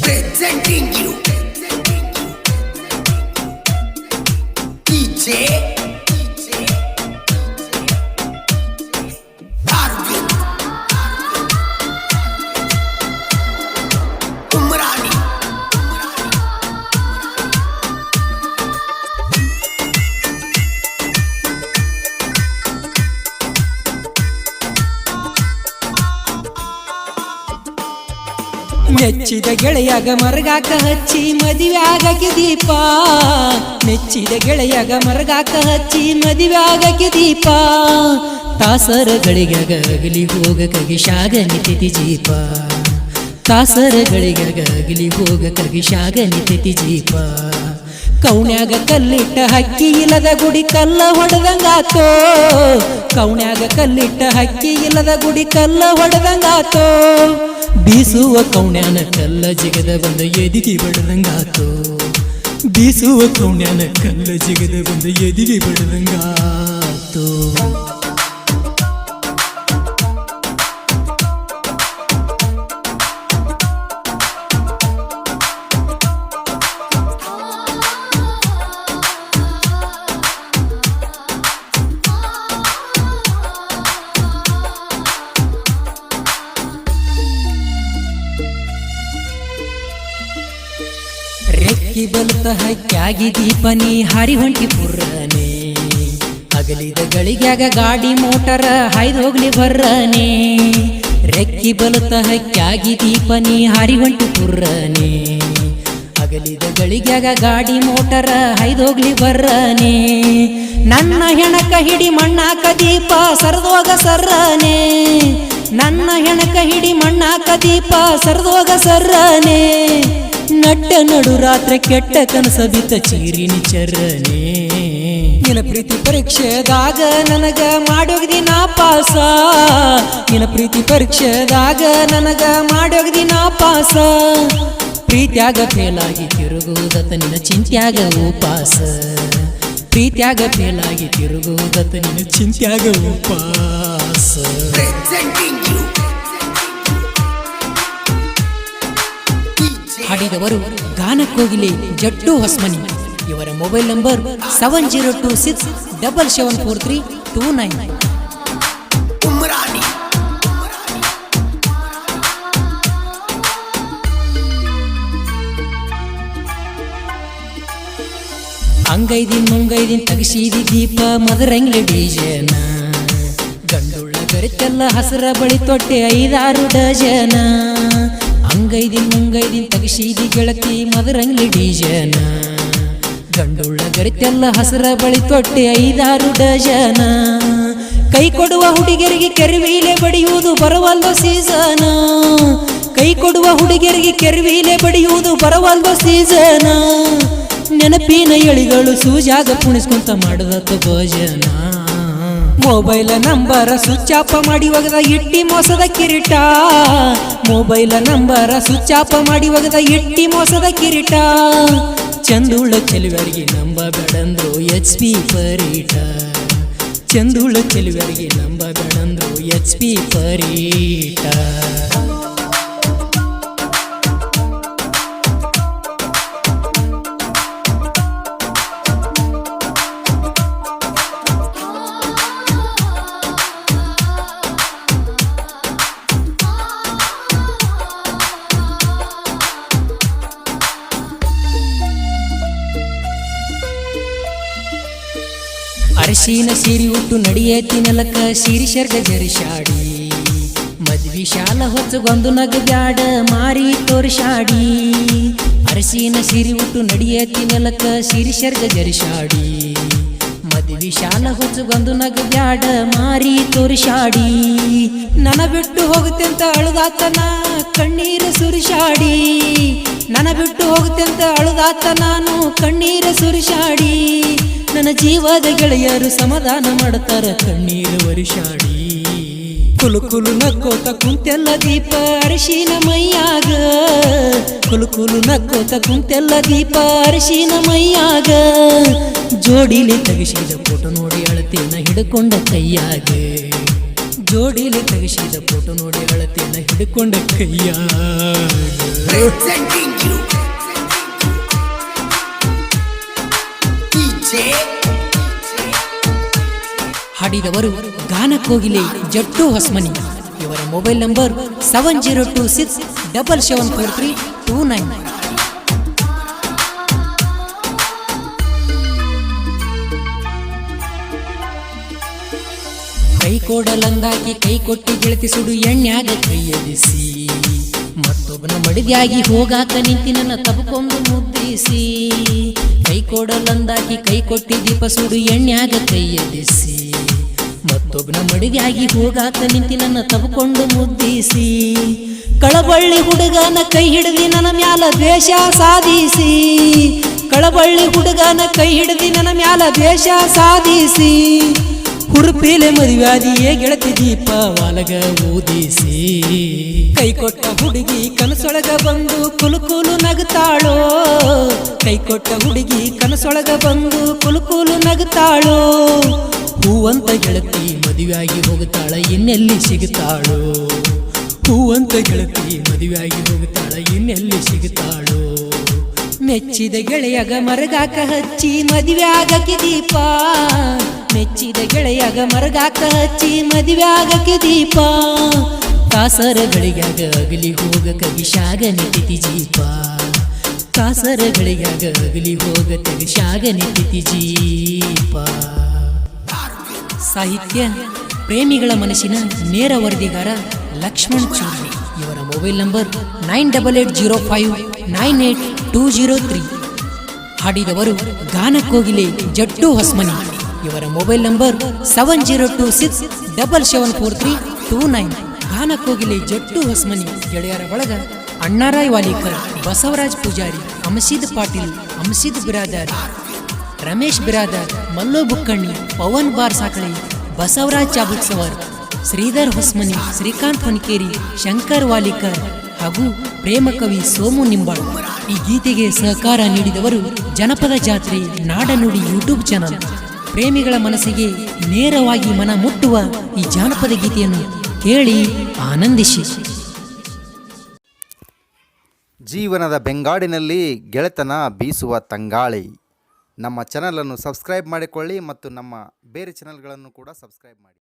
presenting you DJ ಮೆಚ್ಚಿದ ಗೆಳೆಯಾಗ ಮರಗಾಕ ಹಚ್ಚಿ, ಮದುವೆ ಆಗಕ್ಕೆ ದೀಪ. ಮೆಚ್ಚಿದ ಗೆಳೆಯಾಗ ಮರಗಾಕ ಹಚ್ಚಿ, ಮದುವೆ ಆಗಕ್ಕೆ ದೀಪ. ತಾಸರ ಗಳಿಗಾಗ ಅಗಲಿ ಹೋಗ ಕಗಿಶಾಗ ನಿತಿತಿ ಜೀಪ ತಾಸರ ಗಳಿಗಾಗ ಅಗಲಿ ಹೋಗ ಕಗಿಶಾಗ ನಿತಿತಿ ಜೀಪ ಕೌಣ್ಯಾಗ ಕಲ್ಲಿಟ್ಟ ಹಕ್ಕಿ ಇಲ್ಲದ ಗುಡಿ ಕಲ್ಲ ಹೊಡೆದಂಗಾತೋ ಕೌಣ್ಯಾಗ ಕಲ್ಲಿಟ್ಟ ಹಕ್ಕಿ ಇಲ್ಲದ ಗುಡಿ ಕಲ್ಲ ಹೊಡೆದಂಗಾತೋ ಬೀಸುವ ಕೌಣ್ಯಾನ ಕಲ್ಲ ಜಿಗದ ಬಂದ ಎದಿಗೆ ಬಡದಂಗಾತು. ಬೀಸುವ ಕೌಣ್ಯಾನ ಕಲ್ಲ ಜಿಗದ ಬಂದ ಎದಿಗೆ ಬಡದಂಗಾತೋ. ರೆಕ್ಕಿ ಬಲುತ ಹಕ್ಕಾಗಿ ದೀಪನಿ ಹಾರಿ ಹೊಂಟಿ ಪುರ್ರನೆ. ಅಗಲಿದ ಗಳಿಗ್ಯಾಗ ಗಾಡಿ ಮೋಟರ ಹಾಯ್ದು ಹೋಗ್ಲಿ ಬರ್ರನೆ. ರೆಕ್ಕಿ ಬಲುತ ಹಕ್ಕಾಗಿ ದೀಪನಿ ಹಾರಿ ಹೊಂಟಿ ಪುರ್ರನೆ. ಅಗಲಿದ ಗಳಿಗ್ಯಾಗ ಗಾಡಿ ಮೋಟರ ಹಾಯ್ದು ಹೋಗ್ಲಿ ಬರ್ರನೆ. ನನ್ನ ಹೆಣಕ ಹಿಡಿ ಮಣ್ಣಾಕ ದೀಪ ಸರದೋಗ ಸರ್ರನೆ. ನನ್ನ ಹೆಣಕ ಹಿಡಿ ಮಣ್ಣಾಕ ದೀಪ ಸರದೋಗ ಸರ್ರನೆ. ನಟ್ಟ ನಡು ರಾತ್ರಿ ಕೆಟ್ಟ ಕನಸ ಬಿತ್ತ ಚೀರಿನಿ ಚರಣೆ. ನಿನ ಪ್ರೀತಿ ಪರೀಕ್ಷೆದಾಗ ನನಗ ಮಾಡೋಗ್ದಿ ನಾ ಪಾಸ. ನಿನ ಪ್ರೀತಿ ಪರೀಕ್ಷೆದಾಗ ನನಗ ಮಾಡೋಗ್ದಿ ನಾ ಪಾಸ. ಪ್ರೀತ್ಯಾಗ ಫೇಲಾಗಿ ತಿರುಗುವುದತ್ತ ನಿನ್ನ ಚಿಂತ್ಯಾಗ ಉಪಾಸ. ಪ್ರೀತ್ಯಾಗ ಫೇಲಾಗಿ ತಿರುಗುವುದತ್ತ ನಿನ್ನ ಚಿಂತ್ಯಾಗ ಉಪಾಸ. ಜಟ್ಟು ಹಾಡಿದವರು ಗಾನಕ್ಕೋಗಿಲೆ ಜಡ್ಡು ಹೊಸ್ಮನಿ. ಇವರ mobile number seven zero two six double seven four three two nine. ಅಂಗೈದಿನ್ ಮುಂಗೈದಿನ್ ತಗಸೀದಿ ದೀಪ ಮದರಂಗ್ಲಿ ಡೀಜನ. ಗಂಡುಳ್ಳ ಬೆರೆತೆಲ್ಲ ಹಸರ ಬಳಿ ತೊಟ್ಟೆ ಐದಾರು ಡಜನ. ಅಂಗೈದಿನ್ ಮುಂಗೈದಿನ್ ತಗಶೀದಿ ಗೆಳತಿ ಮದರಂಗ್ಲಿ ಡೀಜನ ಗಂಡುಳ್ಳ ಗರಿತೆಲ್ಲ ಹಸರ ಬಳಿ ತೊಟ್ಟೆ ಐದಾರು ಡಜನ. ಕೈ ಕೊಡುವ ಹುಡುಗಿಯರಿಗೆ ಕೆರವೀಲೆ ಬಡಿಯುವುದು ಬರವಲ್ವ ಸೀಸನ. ಕೈ ಕೊಡುವ ಹುಡುಗಿಯರಿಗೆ ಕೆರವೀಲೆ ಬಡಿಯುವುದು ಬರವಲ್ವ ಸೀಸನ. ನೆನಪಿನ ಎಳಿಗಳು ಸೂಜಾಗ ಪುಣಿಸ್ಕೊಂತ ಮಾಡದತ್ತ ಭೋಜನ ಮೊಬೈಲ್ ನಂಬರ ಸ್ವಿಚ್ ಆಫ್ ಮಾಡಿ ಒಗದ ಇಟ್ಟಿ ಮೋಸದ ಕಿರೀಟ. ಮೊಬೈಲ್ ನಂಬರ ಸ್ವಿಚ್ ಆಫ್ ಮಾಡಿ ಒಗದ ಇಟ್ಟಿ ಮೋಸದ ಕಿರೀಟ. ಚಂದುಳ ಚೆಲುವರಿಗೆ ನಂಬ ಬೇಡಂದ್ರು ಎಚ್ ಪಿ ಪರೀಟ. ಚಂದುಳ ಚೆಲುವರಿಗೆ ನಂಬ ಬೇಡಂದ್ರು ಎಚ್ ಪಿ ಪರೀಟ. ಅರಶಿನ ಸೀರಿ ಉಟ್ಟು ನಡಿಯೇತಿ ನೆಲಕ ಸಿರಿ ಶರ್ಗ ಜರಿಶಾಡಿ ಮದ್ವಿ ಶಾಲ ಹೊಚ್ಚಗೊಂದು ನಗ ಬ್ಯಾಡ, ಮಾರಿ ತೋರಿಶಾಡಿ ಅರಿಶಿನ ಸಿರಿ ಉಟ್ಟು ನಡಿಯೇತಿ ನೆಲಕ ಸಿರಿ ಶರ್ಗ ಜರಿಶಾಡಿ ಮದ್ವಿ ಶಾಲ ಹೊಚ್ಚಗೊಂದು ನಗ ಬ್ಯಾಡ, ಮಾರಿ ತೋರಿಶಾಡಿ ನನ ಬಿಟ್ಟು ಹೋಗುತ್ತೆಂತ ಅಳುದಾತನ, ಕಣ್ಣೀರ ಸುರಿಶಾಡಿ ನನ ಬಿಟ್ಟು ಹೋಗುತ್ತೆಂತ ಅಳುದಾತ ನಾನು ಕಣ್ಣೀರ ಸುರಿಶಾಡಿ ಜೀವದ ಗೆಳೆಯರು ಸಮಾಧಾನ ಮಾಡುತ್ತಾರ ಕಣ್ಣೀರು ವರ್ಷಾಡಿ ಕುಲು ಕುಲು ನಕ್ಕೋತ ಕುಂತೆಲ್ಲ ದೀಪ ಅರಿಶಿನ ಮೈಯಾಗ. ಕುಲು ಕುಲು ನಕ್ಕೋತ ಕುಂತೆಲ್ಲ ದೀಪ ಅರಿಶಿನ ಮೈಯಾಗ. ಜೋಡಿಲಿ ತೆಗೆಸಿದ ಫೋಟೋ ನೋಡಿ ಅಳತೇನ ಹಿಡ್ಕೊಂಡ ಕೈಯಾಗ. ಜೋಡಿಲಿ ತೆಗೆಸಿದ ಫೋಟೋ ನೋಡಿ ಅಳತೆಯನ್ನ ಹಿಡ್ಕೊಂಡ ಕೈಯ Yeah. you. DJ ಹಾಡಿದವರು ಗಾನಕೋಗಿಲೆ ಜಟ್ಟು ಹೊಸ್ಮನಿ. ಇವರ mobile number seven zero two six double seven four three two nine. ಕೈ ಕೊಡಲಂದಾಗಿ ಕೈ ಕೊಟ್ಟು ಗೆಳತಿ ಸುಡು ಎಣ್ಣ್ಯಾಗ ಮತ್ತೊಬ್ಬನ ಮಡಿದ್ಯಾಗಿ ಹೋಗಾಕ ನಿಂತಿ ನನ್ನ ತಬ್ಕೊಂಡು ಮುದ್ದಿಸಿ ಕೈ ಕೊಡಲಂದಾಗಿ ಕೈ ಕೊಟ್ಟಿ ದೀಪ ಸುಡು ಎಣ್ಣೆಯಾಗ ಕೈಯದಿಸಿ ಮತ್ತೊಬ್ಬನ ಮಡಿಗಾಗಿ ಹೋಗಾಕ ನಿಂತಿ ನನ್ನ ತಬ್ಕೊಂಡು ಮುದ್ದಿಸಿ. ಕಳಬಳ್ಳಿ ಹುಡುಗನ ಕೈ ಹಿಡಿದಿ ನನ್ನ ಮ್ಯಾಲ ದ್ವೇಷ ಸಾಧಿಸಿ. ಕಳಬಳ್ಳಿ ಹುಡುಗನ ಕೈ ಹಿಡಿದಿ ನನ್ನ ಮ್ಯಾಲ ದ್ವೇಷ ಸಾಧಿಸಿ. ಹುರುಪಿಲೆ ಮದುವ್ಯಾದಿಯೇ ಗೆಳತಿ ದೀಪ ವಾಲಗ ಊದಿಸಿ. ಕೈ ಕೊಟ್ಟ ಹುಡುಗಿ ಕನಸೊಳಗ ಬಂದು ಕುಲುಕುಲು ಕುಲು ನಗುತ್ತಾಳೋ. ಕೈ ಕೊಟ್ಟ ಹುಡುಗಿ ಕನಸೊಳಗ ಬಂದು ಕುಲುಕುಲು ಕುಲು ನಗುತ್ತಾಳೋ. ಹೂವಂತ ಗೆಳತಿ ಮದುವೆಯಾಗಿ ಹೋಗುತ್ತಾಳ, ಇನ್ನೆಲ್ಲಿ ಸಿಗುತ್ತಾಳೋ? ಹೂವಂತ ಗೆಳತಿ ಮದುವೆಯಾಗಿ ಹೋಗುತ್ತಾಳ, ಇನ್ನೆಲ್ಲಿ ಸಿಗುತ್ತಾಳೋ? ಮೆಚ್ಚಿದ ಗೆಳೆಯಗ ಮರಗಾಕ ಹಚ್ಚಿ ಮದುವೆ ಆಗಕ್ಕೆ ದೀಪ. ಮೆಚ್ಚಿದ ಗೆಳೆಯಗ ಮರಗಾಕ ಹಚ್ಚಿ ಮದುವೆ ಆಗಕ್ಕೆ ದೀಪ. ಕಾಸರಗಳಿಗಾಗ ಅಗಲಿ ಹೋಗ ಕಗಿಶಾಗ ನಿತಿತಿ ಜೀಪ ಕಾಸರಗಳಿಗಾಗ ಅಗಲಿ ಹೋಗ ತೆಗಿಶಾಗ ನಿತಿತಿ ಜೀಪ ಸಾಹಿತ್ಯ, ಪ್ರೇಮಿಗಳ ಮನಸ್ಸಿನ ನೇರ ವರದಿಗಾರ ಲಕ್ಷ್ಮಣ್ ಚೌಧರಿ ಇವರ mobile number nine double eight zero five nine eight two zero three. ಹಾಡಿದವರು ಗಾನಕೋಗಿಲೆ ಜಟ್ಟು ಹೊಸ್ಮನಿ. ಇವರ mobile number seven zero two six double seven four three two nine. ಗಾನಕೋಗಿಲೆ Jattu Hosmani, ಗೆಳೆಯರ ಬಳಗ ಅಣ್ಣಾರಾಯ್ ವಾಲಿಕರ್, ಬಸವರಾಜ್ ಪೂಜಾರಿ, ಅಮಸೀದ್ ಪಾಟೀಲ್, ಅಮಸೀದ್ ಬಿರಾದರ್. ರಮೇಶ್ ಬಿರಾದರ್, ಮಲ್ಲೋ ಬುಕ್ಕಣ್ಣಿ, ಪವನ್ ಬಾರ್ ಸಾಕಳಿ ಬಸವರಾಜ್ ಚಾಬುಕ್ಸವರ್ ಶ್ರೀಧರ್ ಹೊಸ್ಮನಿ, ಶ್ರೀಕಾಂತ್ ಹೊನ್ಕೇರಿ, ಶಂಕರ್ ವಾಲಿಕರ್ ಹಾಗೂ ಪ್ರೇಮ ಕವಿ ಸೋಮು ನಿಂಬಾಳ್. ಈ ಗೀತೆಗೆ ಸಹಕಾರ ನೀಡಿದವರು ಜನಪದ ಜಾತ್ರೆ ನಾಡನುಡಿ ಯೂಟ್ಯೂಬ್ ಚಾನಲ್. ಪ್ರೇಮಿಗಳ ಮನಸ್ಸಿಗೆ ನೇರವಾಗಿ ಮನ ಮುಟ್ಟುವ ಈ ಜಾನಪದ ಗೀತೆಯನ್ನು ಕೇಳಿ ಆನಂದಿಸಿ. ಜೀವನದ ಬೆಂಗಾಡಿನಲ್ಲಿ ಗೆಳೆತನ ಬೀಸುವ ತಂಗಾಳಿ. ನಮ್ಮ ಚಾನಲನ್ನು ಸಬ್ಸ್ಕ್ರೈಬ್ ಮಾಡಿಕೊಳ್ಳಿ ಮತ್ತು ನಮ್ಮ ಬೇರೆ ಚಾನಲ್ಗಳನ್ನು ಕೂಡ ಸಬ್ಸ್ಕ್ರೈಬ್ ಮಾಡಿ.